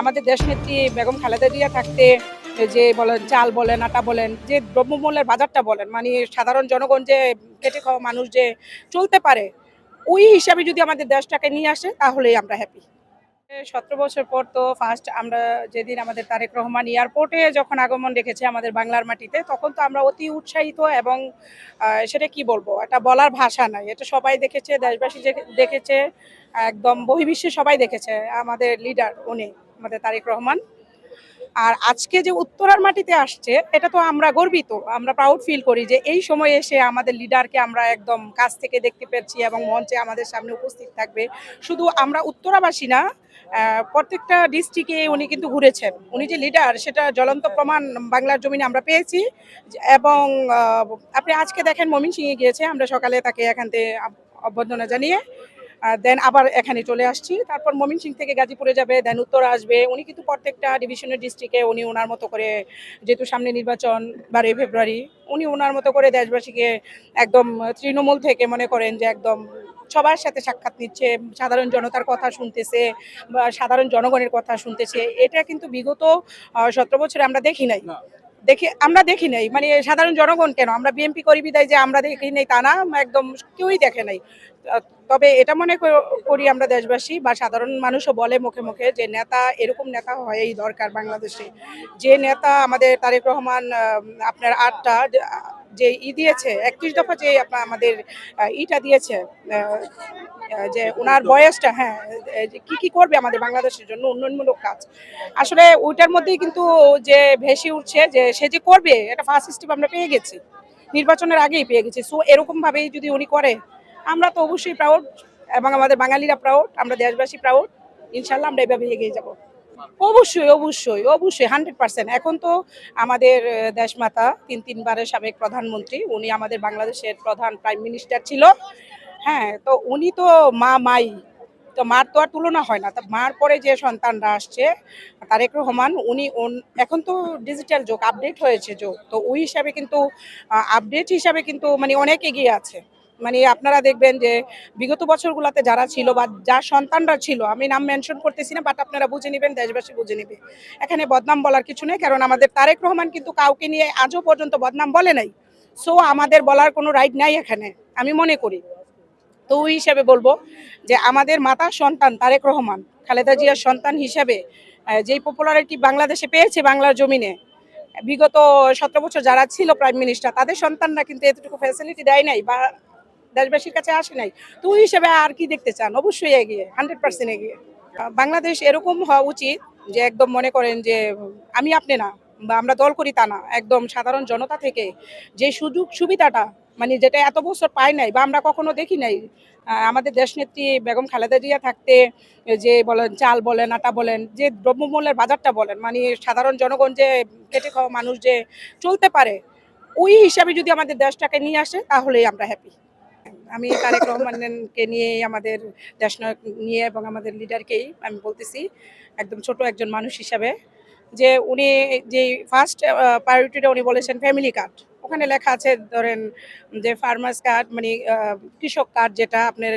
আমাদের দেশনেত্রী বেগম খালেদা জিয়া থাকতে যে বলেন, চাল বলেন, আটা বলেন, যে দ্রব্যমূল্যের বাজারটা বলেন মানে সাধারণ জনগণ যে খেটে খাওয়া মানুষ যে চলতে পারে, ওই হিসাবে যদি আমাদের দেশটাকে নিয়ে আসে, তাহলেই আমরা হ্যাপি সতেরো বছর পর তো ফার্স্ট আমরা যেদিন আমাদের তারেক রহমান এয়ারপোর্টে যখন আগমন রেখেছে আমাদের বাংলার মাটিতে, তখন তো আমরা অতি উৎসাহিত এবং সেটা কি বলব এটা বলার ভাষা নাই। এটা সবাই দেখেছে, দেশবাসী দেখেছে, একদম বহির্বিশ্বে সবাই দেখেছে, আমাদের লিডার উনি। আমাদের তারেক রহমান। আর আজকে যে উত্তরার মাটিতে আসছে, এটা তো আমরা গর্বিত। আমরা প্রাউড ফিল করি যে এই সময়ে এসে আমাদের লিডারকে আমরা একদম কাছ থেকে দেখতে পেরেছি এবং মঞ্চে আমাদের সামনে উপস্থিত থাকবে। শুধু আমরা উত্তরাবাসী না প্রত্যেকটা ডিস্ট্রিক্টে উনি কিন্তু ঘুরেছেন। উনি যে লিডার সেটা জ্বলন্ত প্রমাণ বাংলার জমিনে আমরা পেয়েছি। এবং আপনি আজকে দেখেন মমিন সিংয়ে গিয়েছে, আমরা সকালে তাকে এখান থেকে অভ্যর্থনা জানিয়ে দেন আবার এখানে চলে আসছি। তারপর মমিন সিং থেকে গাজীপুরে যাবে দেন উত্তর আসবে। উনি কিন্তু প্রত্যেকটা ডিভিশনের ডিস্ট্রিক্টে উনি ওনার মতো করে যেহেতু সামনে নির্বাচন বারোই ফেব্রুয়ারি, উনি ওনার মতো করে দেশবাসীকে একদম তৃণমূল থেকে মনে করেন যে একদম সবার সাথে সাক্ষাৎ নিচ্ছে, সাধারণ জনতার কথা শুনতেছে বা সাধারণ জনগণের কথা শুনতেছে। এটা কিন্তু বিগত সতেরো বছরে আমরা দেখি নাই। দেখি, আমরা দেখি নাই। মানে সাধারণ জনগণ কেন? আমরা বিএনপি করি বিদায় যে আমরা দেখি নাই তা না, একদম কেউই দেখে নাই। তবে এটা মনে কর- করি আমরা দেশবাসী বা সাধারণ মানুষও বলে মুখে মুখে যে নেতা, এরকম নেতা হয়ই দরকার বাংলাদেশে। যে নেতা আমাদের তারেক রহমান আপনার আটটা যে- ই দিয়েছে একত্রিশ দফা যে আপনার আমাদের ইটা দিয়েছে যে ওনার বয়সটা হ্যাঁ কি কি করবে আমাদের বাংলাদেশের জন্য উন্নয়নমূলক কাজ। আসলে ওইটার মধ্যেই কিন্তু যে ভেসে উঠছে যে সে যে করবে এটা ফার্স্ট স্টেপ আমরা পেয়ে গেছি। নির্বাচনের আগেই পেয়ে গেছি। সো এরকমভাবেই যদি উনি করে আমরা তো অবশ্যই প্রাউড এবং আমাদের বাঙালিরা প্রাউড আমরা দেশবাসী প্রাউড ইনশাল্লাহ আমরা এভাবে এগিয়ে যাব। অবশ্যই অবশ্যই অবশ্যই হান্ড্রেড পার্সেন্ট এখন তো আমাদের দেশমাতা, তিন, তিনবারের সাবেক প্রধানমন্ত্রী, উনি আমাদের বাংলাদেশের প্রধান প্রাইম মিনিস্টার ছিল। হ্যাঁ তো উনি তো মা, মাই, তো মার তো আর তুলনা হয় না। তা মার পরে যে সন্তানরা আসছে, তারেক রহমান, উনি এখন তো ডিজিটাল যুগ আপডেট হয়েছে যুগ। তো ওই হিসাবে কিন্তু আপডেট হিসাবে কিন্তু মানে অনেক এগিয়ে আছে। মানে আপনারা দেখবেন যে বিগত বছরগুলোতে যারা ছিল বা যার সন্তানরা ছিল, আমি নাম মেনশন করতেছি না বাট আপনারা বুঝে নেবেন, দেশবাসী বুঝে নেবে। এখানে বদনাম বলার কিছু নেই, কারণ আমাদের তারেক রহমান কিন্তু কাউকে নিয়ে আজও পর্যন্ত বদনাম বলে নাই। সো আমাদের বলার কোনো রাইট নাই এখানে, আমি মনে করি। তো ওই হিসাবে বলব যে আমাদের মাতা সন্তান তারেক রহমান, খালেদা জিয়ার সন্তান হিসাবে যেই পপুলারিটি বাংলাদেশে পেয়েছে বাংলার জমিনে, বিগত সতেরো বছর যারা ছিল প্রাইম মিনিস্টার তাদের সন্তানরা কিন্তু এতটুকু ফ্যাসিলিটি দেয় নাই বা দেশবাসীর কাছে আসে নাই, তো ওই হিসেবে আর কি দেখতে চান? অবশ্যই এগিয়ে হান্ড্রেড পার্সেন্ট এগিয়ে। বাংলাদেশ এরকম হওয়া উচিত যে একদম মনে করেন যে আমি আপনি না, বা আমরা দল করি তা না, একদম সাধারণ জনতা থেকে যে সুযোগ সুবিধাটা মানে যেটা এত বছর পাই নাই, বা আমরা কখনো দেখি নাই আমাদের দেশনেত্রী বেগম খালেদা জিয়া থাকতে, যে বলেন চাল বলেন, আটা বলেন, যে দ্রব্যমূল্যের বাজারটা বলেন মানে সাধারণ জনগণ যে খেটে খাওয়া মানুষ যে চলতে পারে, ওই হিসাবে যদি আমাদের দেশটাকে নিয়ে আসে, তাহলেই আমরা হ্যাপি আমি তারেক রহমানকে নিয়ে আমাদের দেশ নিয়ে এবং আমাদের লিডারকেই আমি বলতেছি, একদম ছোট একজন মানুষ হিসাবে, যে উনি যে ফার্স্ট প্রায়োরিটিটা উনি বলেছেন ফ্যামিলি কার্ড ওখানে লেখা আছে, ধরেন যে ফার্মার্স কার্ড মানে কৃষক কার্ড যেটা আপনার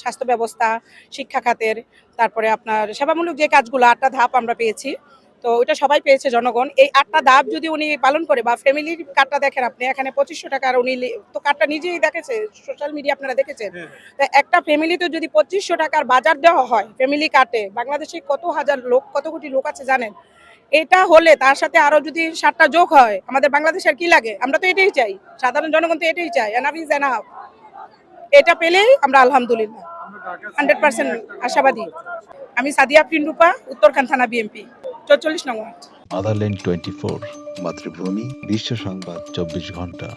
স্বাস্থ্য ব্যবস্থা, শিক্ষা খাতের, তারপরে আপনার সেবামূলক যে কাজগুলো, আটটা ধাপ আমরা পেয়েছি। তো ওইটা সবাই পেয়েছে জনগণ। এই আটটা ধাপ যদি উনি পালন করে বা ফ্যামিলির কার্ডটা দেখেন আপনি এখানে পঁচিশশো টাকার উনি তো কার্ডটা নিজেই দেখেছে সোশ্যাল মিডিয়া আপনারা দেখেছেন। তো একটা ফ্যামিলিতে যদি পঁচিশশো টাকার বাজার দেওয়া হয় ফ্যামিলি কার্ডে বাংলাদেশে কত হাজার লোক কত কোটি লোক আছে জানেন? এটা হলে তার সাথে আরও যদি সাতটা যোগ হয় আমাদের বাংলাদেশের কি লাগে? আমরা তো এটাই চাই। সাধারণ জনগণ তো এটাই চাই এনাফ ইজ এনাফ এটা পেলেই আমরা আলহামদুলিল্লাহ। হান্ড্রেড পার্সেন্ট আশাবাদী। আমি সাদিয়া পিন্ডুপা উত্তরখান থানা বিএমপি চৌচল্লিশ নম্বর আদারল্যান্ড টোয়েন্টি ফোর মাতৃভূমি বিশ্ব সংবাদ চব্বিশ ঘণ্টা।